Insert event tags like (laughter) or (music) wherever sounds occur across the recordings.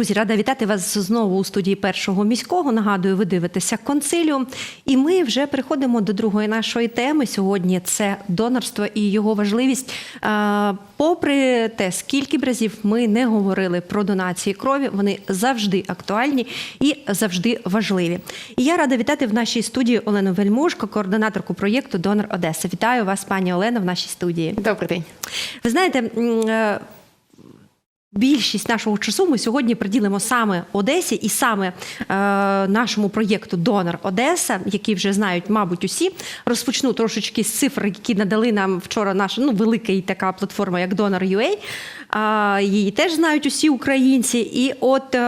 Друзі, рада вітати вас знову у студії першого міського. Нагадую, ви дивитеся консиліум. І ми вже переходимо до другої нашої теми. Сьогодні це донорство і його важливість. Попри те, скільки б разів ми не говорили про донації крові, вони завжди актуальні і завжди важливі. І я рада вітати в нашій студії Олену Вельмушко, координаторку проєкту Донор Одеса. Вітаю вас, пані Олена, в нашій студії. Добрий день. Ви знаєте, е, більшість нашого часу ми сьогодні приділимо саме Одесі і саме е, нашому проєкту Донор Одеса, який вже знають, мабуть, усі. Розпочну трошечки з цифр, які надали нам вчора наша ну, велика і така платформа, як Donor.ua. А, Її теж знають усі українці. І от е,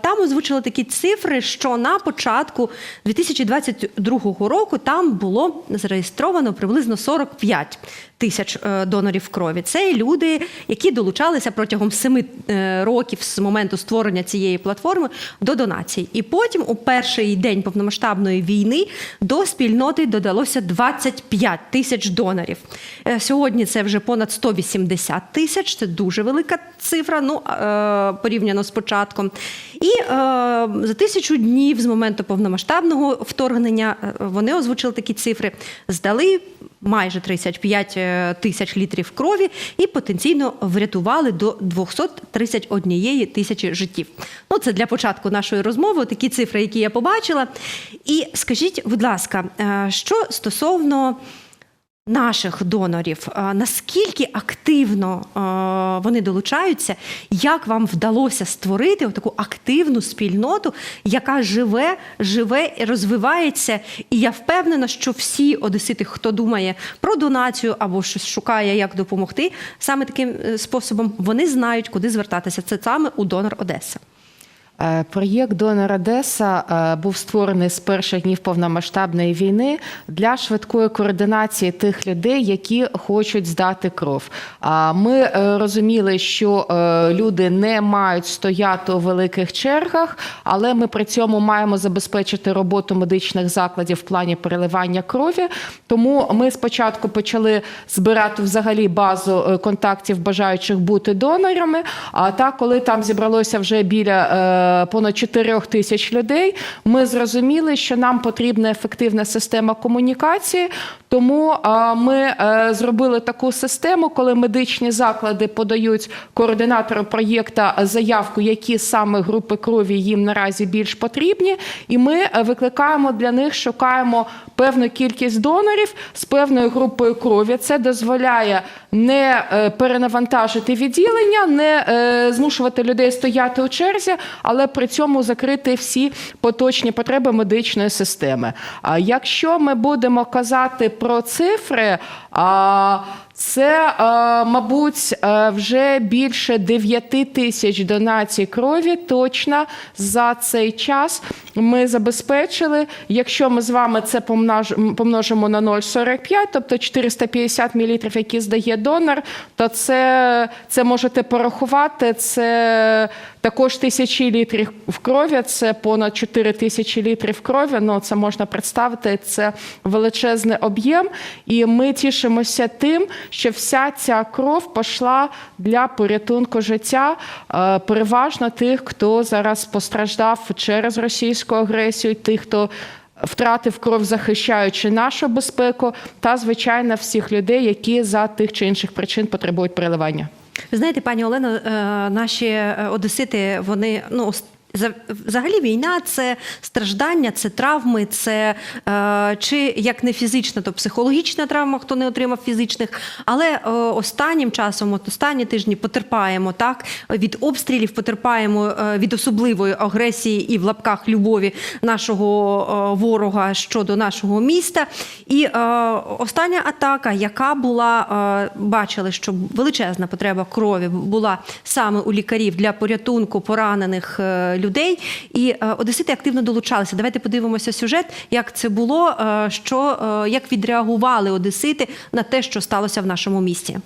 там озвучили такі цифри, що на початку 2022 року там було зареєстровано приблизно 45 тисяч е, донорів крові. Це люди, які долучалися протягом семи е, років з моменту створення цієї платформи до донацій. І потім, у перший день повномасштабної війни, до спільноти додалося 25 тисяч донорів. Е, Сьогодні це вже понад 180 тисяч. Це дуже велика цифра, ну порівняно з початком. І за тисячу днів з моменту повномасштабного вторгнення вони озвучили такі цифри. Здали майже 35 тисяч літрів крові і потенційно врятували до 231 тисячі життів. Ну, це для початку нашої розмови, такі цифри, які я побачила. І скажіть, будь ласка, е, що стосовно наших донорів, е, наскільки активно е, вони долучаються, як вам вдалося створити таку активну спільноту, яка живе, живе і розвивається. І я впевнена, що всі одесити, хто думає про донацію або щось шукає, як допомогти, саме таким е, способом вони знають, куди звертатися. Це саме у донор Одеса. Е, Проєкт Донор Одеса е, був створений з перших днів повномасштабної війни для швидкої координації тих людей, які хочуть здати кров. Ми е, розуміли, що люди не мають стояти у великих чергах, але ми при цьому маємо забезпечити роботу медичних закладів в плані переливання крові. Тому ми спочатку почали збирати взагалі базу контактів бажаючих бути донорами. А так, коли там зібралося вже біля понад 4 тисяч людей, ми зрозуміли, що нам потрібна ефективна система комунікації. Тому ми е, зробили таку систему, коли медичні заклади подають координатору проєкту заявку, які саме групи крові їм наразі більш потрібні, і ми е, викликаємо для них, шукаємо певну кількість донорів з певною групою крові. Це дозволяє не е, перенавантажити відділення, не е, змушувати людей стояти у черзі, але при цьому закрити всі поточні потреби медичної системи. А якщо ми будемо казати про цифри, це, е, мабуть, е, вже більше 9 тисяч донацій крові точно за цей час ми забезпечили. Якщо ми з вами це помнож- помножимо на 0,45, тобто 450 мл, які здає донор, то це, це можете порахувати. Це також тисячі літрів крові, це понад 4 тисячі літрів крові. Ну це можна представити. Це величезний об'єм, і ми тішимося тим, що вся ця кров пішла для порятунку життя, е, переважно тих, хто зараз постраждав через російську агресію, тих, хто втратив кров, захищаючи нашу безпеку, та звичайно всіх людей, які за тих чи інших причин потребують переливання. Ви знаєте, пані Олено, е, наші е, одесити, вони ну. Взагалі війна це страждання, це травми, це е, чи як не фізична, то психологічна травма, хто не отримав фізичних. Але е, останнім часом, от останні тижні, потерпаємо так від обстрілів, потерпаємо е, від особливої агресії і в лапках любові нашого е, ворога щодо нашого міста. І е, остання атака, яка була, е, бачили, що величезна потреба крові була саме у лікарів для порятунку поранених е, людей. І е, одесити активно долучалися. Давайте подивимося сюжет, як це було, е, що е, як відреагували одесити на те, що сталося в нашому місті.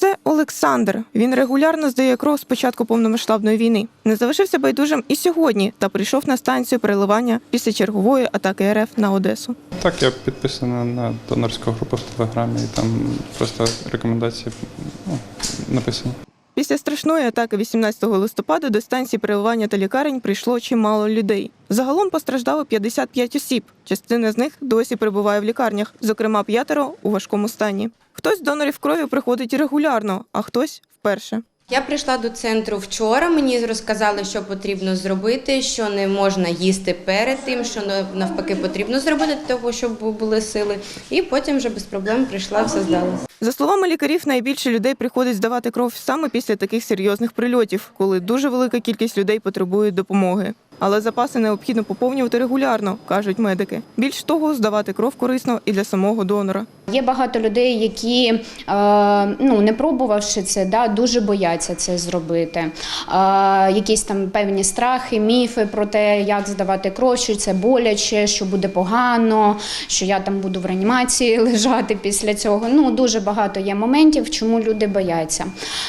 Це Олександр. Він регулярно здає кров з початку повномасштабної війни. Не залишився байдужим і сьогодні та прийшов на станцію переливання після чергової атаки РФ на Одесу. Так, я підписана на донорську групу в Телеграмі, і там просто рекомендації ну, написано. Після страшної атаки 18 листопада до станції переливання та лікарень прийшло чимало людей. Загалом постраждало 55 осіб. Частина з них досі перебуває в лікарнях, зокрема п'ятеро у важкому стані. Хтось з донорів крові приходить регулярно, а хтось вперше. Я прийшла до центру вчора. Мені розказали, що потрібно зробити, що не можна їсти перед тим, що на- навпаки потрібно зробити для того, щоб були сили. І потім вже без проблем прийшла, все здала. За словами лікарів, найбільше людей приходить здавати кров саме після таких серйозних прильотів, коли дуже велика кількість людей потребує допомоги. Але запаси необхідно поповнювати регулярно, кажуть медики. Більш того, здавати кров корисно і для самого донора. Є багато людей, які е, ну не пробувавши це, да, дуже бояться це зробити. Е, якісь там певні страхи, міфи про те, як здавати кров, що це боляче, що буде погано, що я там буду в реанімації (laughs) лежати після цього. Ну дуже багато є моментів, чому люди бояться.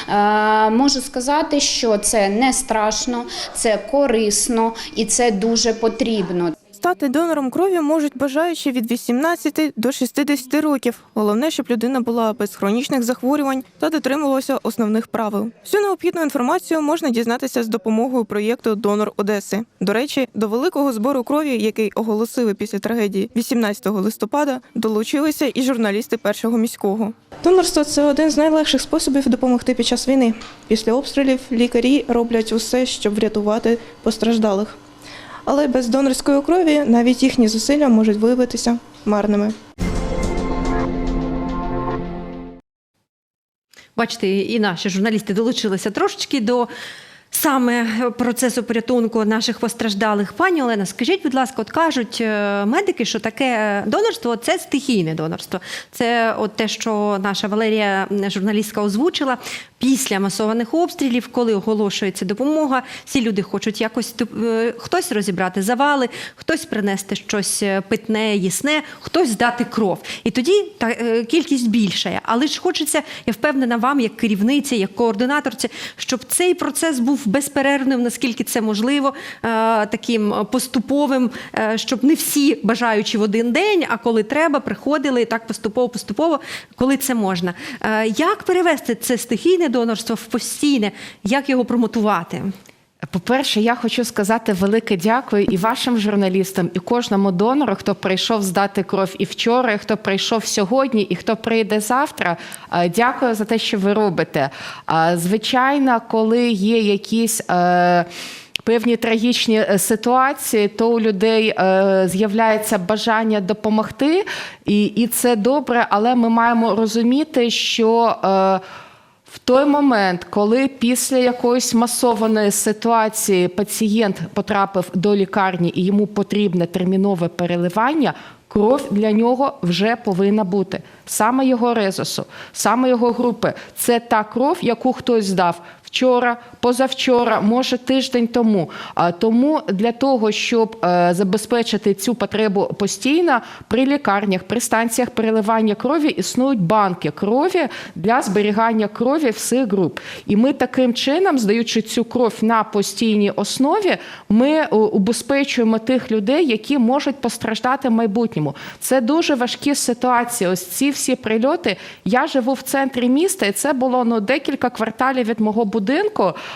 Е, можу сказати, що це не страшно, це корисно і це дуже потрібно. Стати донором крові можуть бажаючи від 18 до 60 років. Головне, щоб людина була без хронічних захворювань та дотримувалася основних правил. Всю необхідну інформацію можна дізнатися з допомогою проєкту Донор Одеси. До речі, до великого збору крові, який оголосили після трагедії 18 листопада, долучилися і журналісти першого міського. Донорство це один з найлегших способів допомогти під час війни. Після обстрілів лікарі роблять усе, щоб врятувати постраждалих. Але без донорської крові навіть їхні зусилля можуть виявитися марними. Бачите, і наші журналісти долучилися трошечки до саме процесу порятунку наших постраждалих. Пані Олена, скажіть, будь ласка, от кажуть е, медики, що таке донорство це стихійне донорство. Це от те, що наша Валерія, журналістка, озвучила після масованих обстрілів, коли оголошується допомога. Всі люди хочуть якось е, хтось розібрати завали, хтось принести щось е, питне, їсне, хтось здати кров. І тоді та е, кількість більшає. Але ж хочеться, я впевнена, вам, як керівниці, як координаторці, щоб цей процес був безперервним, наскільки це можливо, е, таким поступовим, е, щоб не всі бажаючи в один день, а коли треба, приходили і так поступово, поступово, коли це можна. Е, Як перевести це стихійне донорство в постійне? Як його промотувати? По-перше, я хочу сказати велике дякую і вашим журналістам, і кожному донору, хто прийшов здати кров і вчора, і хто прийшов сьогодні, і хто прийде завтра. Дякую за те, що ви робите. Звичайно, коли є якісь. е, Певні трагічні е, ситуації, то у людей е, з'являється бажання допомогти, і, і це добре, але ми маємо розуміти, що е, в той момент, коли після якоїсь масованої ситуації пацієнт потрапив до лікарні і йому потрібне термінове переливання, кров для нього вже повинна бути. Саме його резусу, саме його групи. Це та кров, яку хтось здав вчора, позавчора, може тиждень тому. Тому для того, щоб е, забезпечити цю потребу постійно, при лікарнях, при станціях переливання крові існують банки крові для зберігання крові всіх груп. І ми таким чином, здаючи цю кров на постійній основі, ми е, убезпечуємо тих людей, які можуть постраждати в майбутньому. Це дуже важкі ситуації. Ось ці всі прильоти. Я живу в центрі міста, і це було ну декілька кварталів від мого будинку.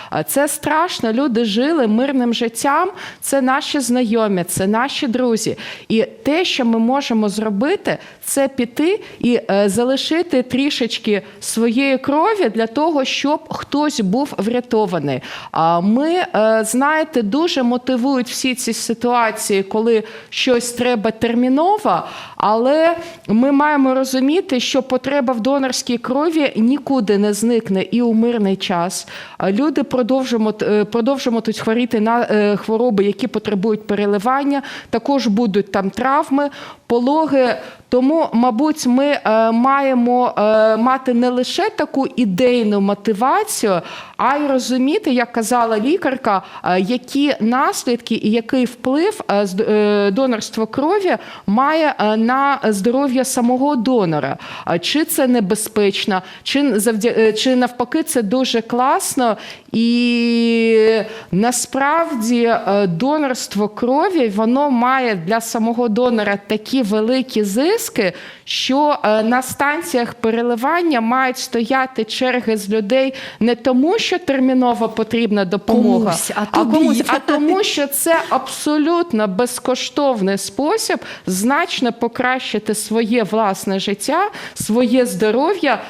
А Це страшно. Люди жили мирним життям. Це наші знайомі, це наші друзі. І те, що ми можемо зробити, це піти і е, залишити трішечки своєї крові для того, щоб хтось був врятований. А ми, е, знаєте, дуже мотивують всі ці ситуації, коли щось треба терміново, але ми маємо розуміти, що потреба в донорській крові нікуди не зникне і у мирний час. Люди продовжують, продовжимо тут хворіти на е, хвороби, які потребують переливання. Також будуть там травми, пологи. Тому, мабуть, ми е, маємо е, мати не лише таку ідейну мотивацію, а й розуміти, як казала лікарка, е, які наслідки і який вплив е, е, донорство крові має е, на здоров'я самого донора. А Чи це небезпечно, чи, завдя- е, чи навпаки це дуже класно. І насправді е, донорство крові воно має для самого донора такі великі зиски, що е, на станціях переливання мають стояти черги з людей не тому, що терміново потрібна допомога, Комусь, а а, комусь, а тому, що це абсолютно безкоштовний спосіб значно покращити своє власне життя, своє здоров'я.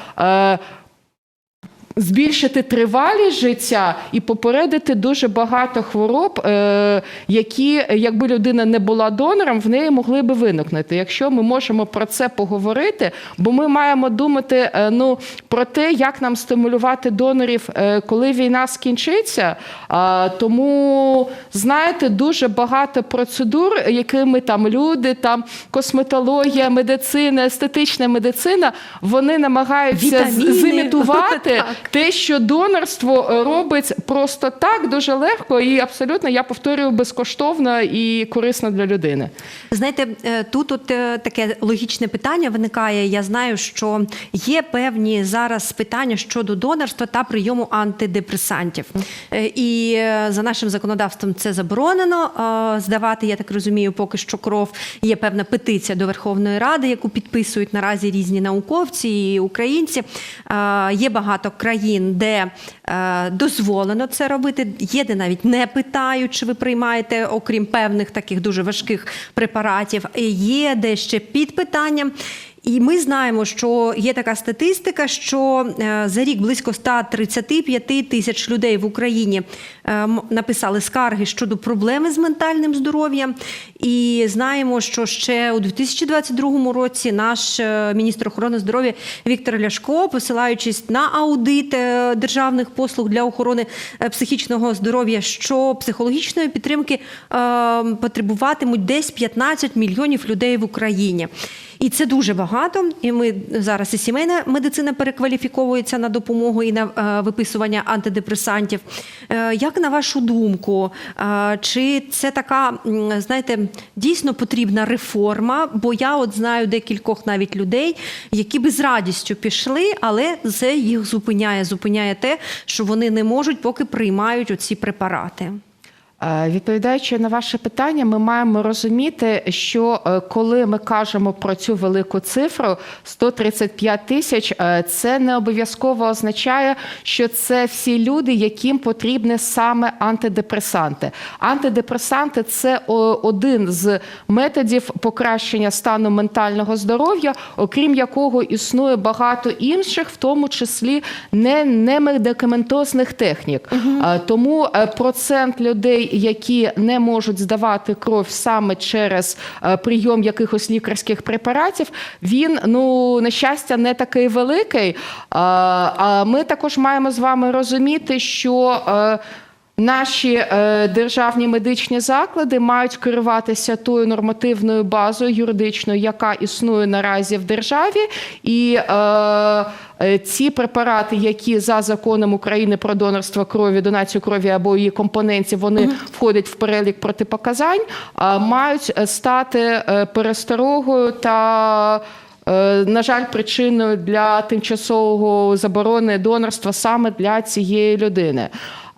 Збільшити тривалість життя і попередити дуже багато хвороб, е, які, якби людина не була донором, в неї могли би виникнути. Якщо ми можемо про це поговорити, бо ми маємо думати е, ну, про те, як нам стимулювати донорів, е, коли війна скінчиться. Тому, знаєте, дуже багато процедур, якими там люди, там косметологія, медицина, естетична медицина, вони намагаються Вітаміни. зімітувати (laughs) Так. Те, що донорство е, робить просто так, дуже легко і абсолютно, я повторюю, безкоштовно і корисно для людини. Знаєте, е, тут от е, таке логічне питання виникає. Я знаю, що є певні зараз питання щодо донорства та прийому антидепресантів. І за нашим законодавством це заборонено здавати. Я так розумію, поки що кров. Є певна петиція до Верховної Ради, яку підписують наразі різні науковці і українці. Є багато країн, де е, дозволено це робити. Є де навіть не питають, чи ви приймаєте, окрім певних таких дуже важких препаратів. Є де ще під питанням. І ми знаємо, що є така статистика, що е, за рік близько 135 тисяч людей в Україні е, написали скарги щодо проблеми з ментальним здоров'ям. І знаємо, що ще у 2022 році наш е, міністр охорони здоров'я Віктор Ляшко, посилаючись на аудит державних послуг для охорони психічного здоров'я, що психологічної підтримки потребуватимуть десь 15 мільйонів людей в Україні. І це дуже багато. І ми зараз і сімейна медицина перекваліфіковується на допомогу і на е, виписування антидепресантів. Е, як на вашу думку, е, чи це така, знаєте, дійсно потрібна реформа? Бо я от знаю декількох навіть людей, які би з радістю пішли, але це їх зупиняє. Зупиняє те, що вони не можуть, поки приймають оці препарати. Е, Відповідаючи на ваше питання, ми маємо розуміти, що е, коли ми кажемо про цю велику цифру 135 тисяч, е, це не обов'язково означає, що це всі люди, яким потрібні саме антидепресанти. Антидепресанти це один з методів покращення стану ментального здоров'я, окрім якого існує багато інших, в тому числі не, медикаментозних технік. Е, Тому процент людей, які не можуть здавати кров саме через е, прийом якихось лікарських препаратів, він ну на щастя не такий великий. А, А ми також маємо з вами розуміти, що. е, Наші е, державні медичні заклади мають керуватися тою нормативною базою юридичною, яка існує наразі в державі, і е, е, ці препарати, які за законом України про донорство крові, донацію крові або її компонентів, вони входять в перелік протипоказань, мають е, стати е, пересторогою та. Е, На жаль, причиною для тимчасового заборони донорства саме для цієї людини.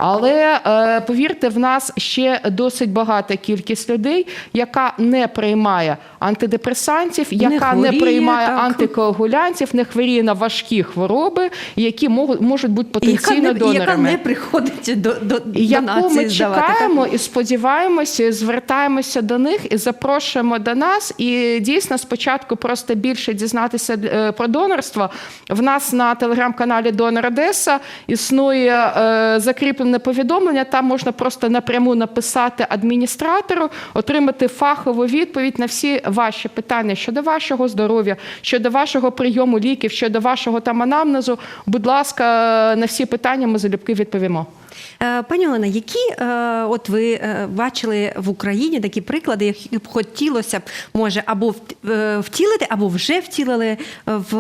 Але е, повірте, в нас ще досить багата кількість людей, яка не приймає антидепресантів, яка не, хворіє, приймає так. антикоагулянтів, не хворіє на важкі хвороби, які можуть, можуть бути І яка потенційно не, донорами. яка не приходить до, до І яку донації ми здавати. так? чекаємо і сподіваємося, і звертаємося до них і запрошуємо до нас. І дійсно спочатку просто більше дізнатися е, про донорство. В нас на телеграм-каналі Донор Одеса існує е, закріплене повідомлення. Там можна просто напряму написати адміністратору, отримати фахову відповідь на всі ваші питання щодо вашого здоров'я, щодо вашого прийому ліків, щодо вашого там анамнезу. Будь ласка, на всі питання ми залюбки відповімо. Е, Пані Олена, які е, от ви е, бачили в Україні такі приклади, які б хотілося б може або втілити, або вже втілили в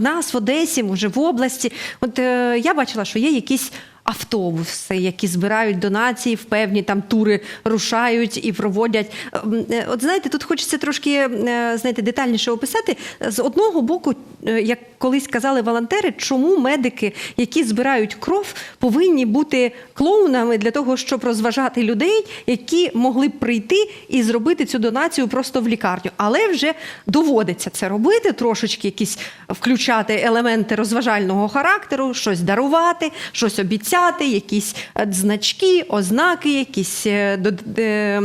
нас в Одесі, може в області? От я бачила, що є якісь. Автобуси, які збирають донації, в певні там тури рушають і проводять. Ем, е, От знаєте, тут хочеться трошки е, знаєте, детальніше описати. З одного боку, е, як колись казали волонтери, чому медики, які збирають кров, повинні бути клоунами для того, щоб розважати людей, які могли б прийти і зробити цю донацію просто в лікарню. Але вже доводиться це робити, трошечки якісь включати елементи розважального характеру, щось дарувати, щось обіцяти, якісь е, значки, ознаки, якісь е, е,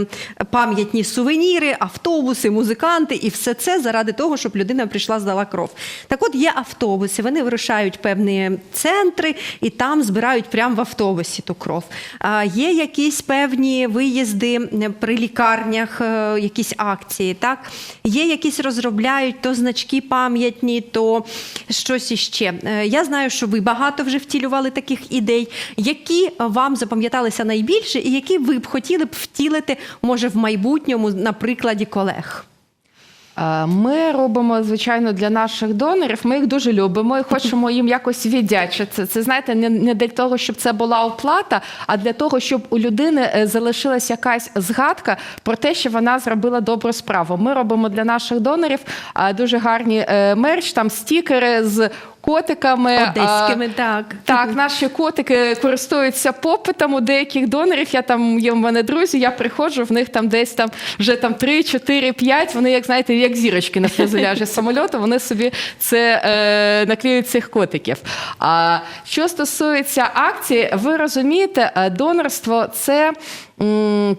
пам'ятні сувеніри, автобуси, музиканти, і все це заради того, щоб людина прийшла, здала кров. Так от є автобуси, вони вирушають певні центри і там збирають прямо в автобусі ту кров. А є якісь певні виїзди е, при лікарнях, е, якісь акції. Так є якісь розробляють то значки пам'ятні, то щось іще. Е, Я знаю, що ви багато вже втілювали таких ідей, які вам запам'яталися найбільше, і які ви б хотіли б втілити, може, в майбутньому на прикладі колег. Е, Ми робимо, звичайно, для наших донорів. Ми їх дуже любимо і хочемо їм якось віддячити. Це знаєте, не, не для того, щоб це була оплата, а для того, щоб у людини е, залишилась якась згадка про те, що вона зробила добру справу. Ми робимо для наших донорів е, дуже гарні мерч, там стікери з котиками. Одеськими, так. Так, наші котики користуються попитом у деяких донорів. Я там є в мене друзі, я приходжу, в них там десь там вже там 3, 4, 5, Вони, як знаєте, як зірочки на фюзеляжі самольоту, вони собі це е, наклеюють цих котиків. А що стосується акції, ви розумієте, е, донорство це.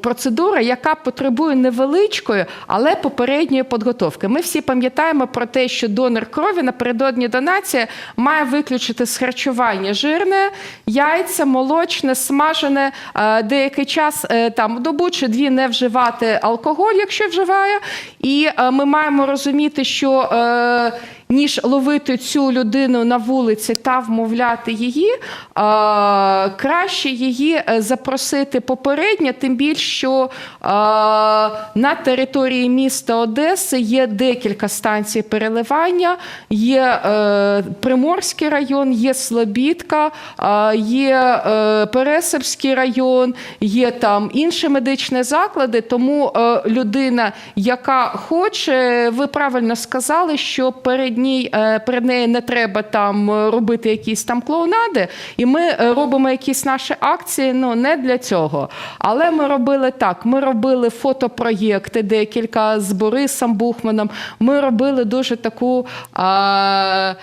Процедура, яка потребує невеличкої, але попередньої підготовки. Ми всі пам'ятаємо про те, що донор крові напередодні донації має виключити з харчування жирне, яйця, молочне, смажене, е, деякий час е, там добу чи дві не вживати алкоголь, якщо вживає. І е, ми маємо розуміти, що ніж ловити цю людину на вулиці та вмовляти її, краще її е, запросити попередньо, тим більше, що на території міста Одеси є декілька станцій переливання, є е, Приморський район, є Слобідка, є е, Пересипський район, є там інші медичні заклади. Тому людина, яка хоче, ви правильно сказали, що перед, ній, е, перед нею не треба там е, робити якісь там клоунади, і ми е, робимо якісь наші акції. Ну не для цього. Але ми робили так: ми робили фотопроєкти, декілька з Борисом Бухманом. Ми робили дуже таку. А,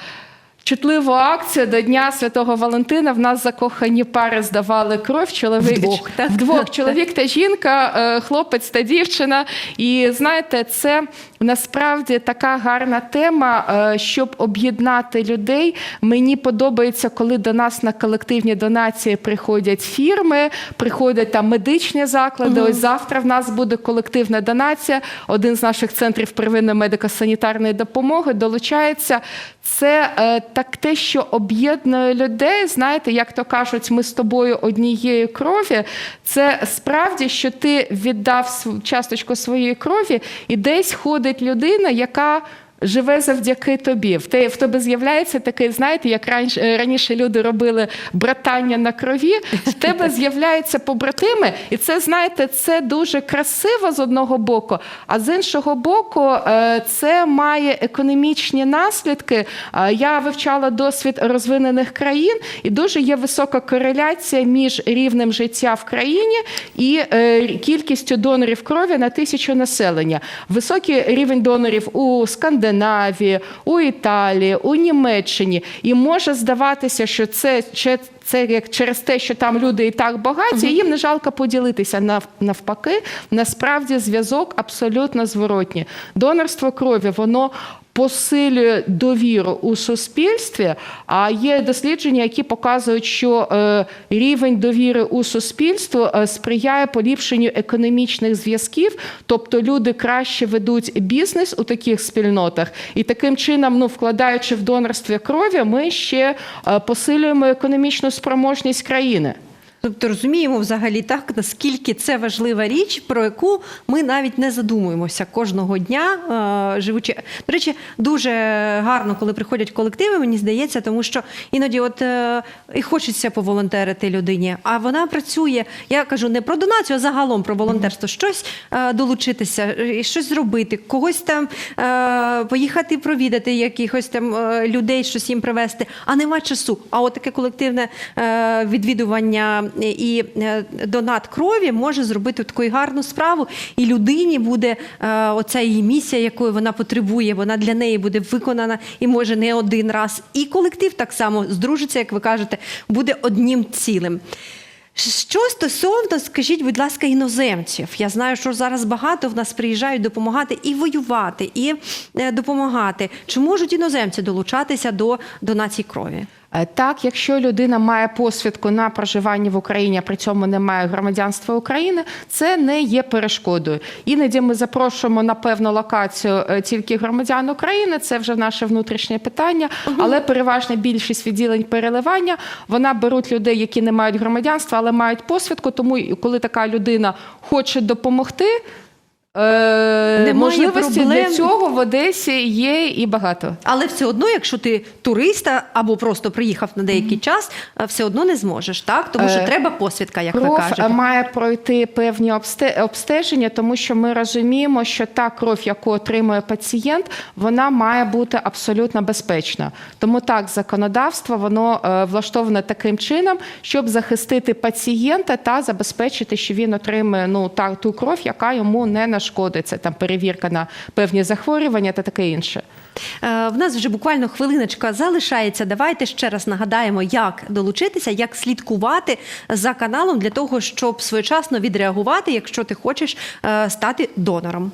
Чутливу акцію до Дня Святого Валентина в нас закохані пари здавали кров. Чоловік Вдвох, так? вдвох чоловік та жінка, е, хлопець та дівчина. І знаєте, це насправді така гарна тема, е, щоб об'єднати людей. Мені подобається, коли до нас на колективні донації приходять фірми, приходять там медичні заклади. Ось завтра в нас буде колективна донація. Один з наших центрів первинної медико-санітарної допомоги долучається. Це е, так те, що об'єднує людей. Знаєте, як то кажуть, ми з тобою однієї крові. Це справді, що ти віддав часточку своєї крові, і десь ходить людина, яка. Живе завдяки тобі. В те в тебе з'являється такий, знаєте, як раніше, е, раніше люди робили братання на крові. В тебе (laughs) з'являються побратими, і це знаєте, це дуже красиво з одного боку. А з іншого боку, е, це має економічні наслідки. Е, Я вивчала досвід розвинених країн, і дуже є висока кореляція між рівнем життя в країні і кількістю донорів крові на тисячу населення. Високий рівень донорів у Скандинавії, у Італії, у Німеччині. І може здаватися, що це, це як через те, що там люди і так багаті, і їм не жалко поділитися. Нав- Навпаки, насправді зв'язок абсолютно зворотній. Донорство крові, воно. Посилює довіру у суспільстві, а є дослідження, які показують, що е, рівень довіри у суспільство е, сприяє поліпшенню економічних зв'язків, тобто люди краще ведуть бізнес у таких спільнотах, і таким чином, ну вкладаючи в донорстві крові, ми ще е, посилюємо економічну спроможність країни. Тобто розуміємо взагалі так, наскільки це важлива річ, про яку ми навіть не задумуємося кожного дня, е, живучи. До речі, дуже гарно, коли приходять колективи, мені здається, тому що іноді от е, і хочеться поволонтерити людині, а вона працює. Я кажу не про донацію, а загалом про волонтерство. Щось е, долучитися, щось зробити, когось там поїхати провідати якихось там людей, щось їм привезти, а нема часу. А от таке колективне відвідування і е, донат крові може зробити таку гарну справу, і людині буде е, оця її місія, якої вона потребує, вона для неї буде виконана і може не один раз. І колектив так само здружиться, як ви кажете, буде одним цілим. Що стосовно, скажіть, будь ласка, іноземців, я знаю, що зараз багато в нас приїжджають допомагати і воювати, і е, допомагати. Чи можуть іноземці долучатися до донації крові? Е, Так, якщо людина має посвідку на проживання в Україні, а при цьому не має громадянства України, це не є перешкодою. Іноді ми запрошуємо на певну локацію е, тільки громадян України. Це вже наше внутрішнє питання. Але переважна більшість відділень переливання вона беруть людей, які не мають громадянства, але мають посвідку. Тому коли така людина хоче допомогти. Е, Немає можливості проблем. для цього в Одесі є і багато. Але все одно, якщо ти туриста або просто приїхав на деякий час, е, все одно не зможеш, так? Тому що Е, треба посвідка, як ви Кров кажете. е, має пройти певні обсте- обстеження, тому що ми розуміємо, що та кров, яку отримує пацієнт, вона має бути абсолютно безпечна. Тому так, законодавство воно е, влаштоване таким чином, щоб захистити пацієнта та забезпечити, що він отримує ну та ту кров, яка йому не нашкодить. Це там перевірка на певні захворювання та таке інше. Е, В нас вже буквально хвилиночка залишається. Давайте ще раз нагадаємо, як долучитися, як слідкувати за каналом для того, щоб своєчасно відреагувати, якщо ти хочеш е, стати донором.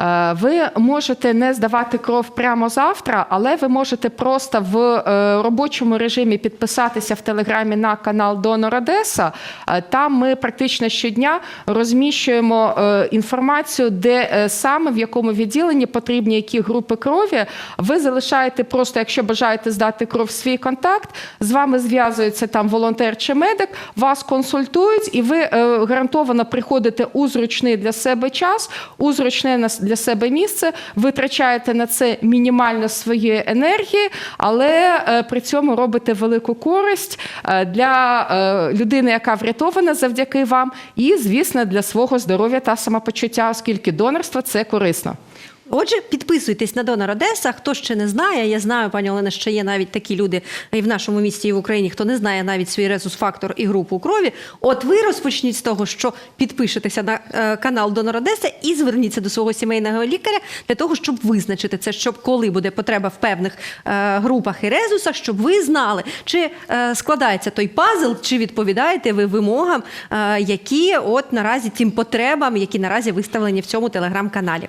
Е, Ви можете не здавати кров прямо завтра, але ви можете просто в е, робочому режимі підписатися в телеграмі на канал Донор Одеса. Е, Там ми практично щодня розміщуємо інформацію, де саме в якому відділенні потрібні які групи крові. Ви залишаєте просто, якщо бажаєте здати кров свій контакт, з вами зв'язується там волонтер чи медик, вас консультують, і ви гарантовано приходите у зручний для себе час, у зручне на- для себе місце, витрачаєте на це мінімально своєї енергії, але е, при цьому робите велику користь е, для е, людини, яка врятована завдяки вам, і, звісно, для свого здоров'я та самопочуття, оскільки донорство це корисно. Отже, підписуйтесь на Донор Одеса. Хто ще не знає, я знаю, пані Олена, що є навіть такі люди і в нашому місті, і в Україні, хто не знає навіть свій резус-фактор і групу крові. От ви розпочніть з того, що підпишетеся на е, канал Донор Одеса і зверніться до свого сімейного лікаря для того, щоб визначити це, щоб коли буде потреба в певних е, групах і резусах, щоб ви знали, чи е, складається той пазл, чи відповідаєте ви вимогам, які от наразі тим потребам, які наразі виставлені в цьому телеграм-каналі.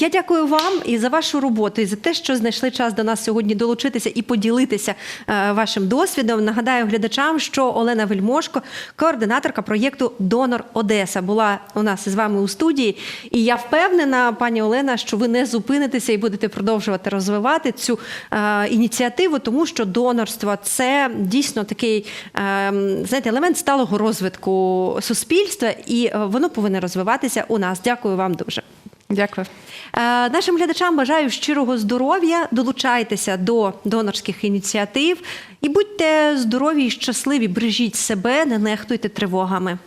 Я дякую вам і за вашу роботу, і за те, що знайшли час до нас сьогодні долучитися і поділитися е, вашим досвідом. Нагадаю глядачам, що Олена Вельмошко, координаторка проєкту Донор Одеса, була у нас із вами у студії. І я впевнена, пані Олена, що ви не зупинитеся і будете продовжувати розвивати цю е, ініціативу, тому що донорство це дійсно такий е, знаєте, елемент сталого розвитку суспільства, і воно повинно розвиватися у нас. Дякую вам дуже. Дякую. Е, Нашим глядачам бажаю щирого здоров'я. Долучайтеся до донорських ініціатив і будьте здорові і щасливі. Бережіть себе, не нехтуйте тривогами.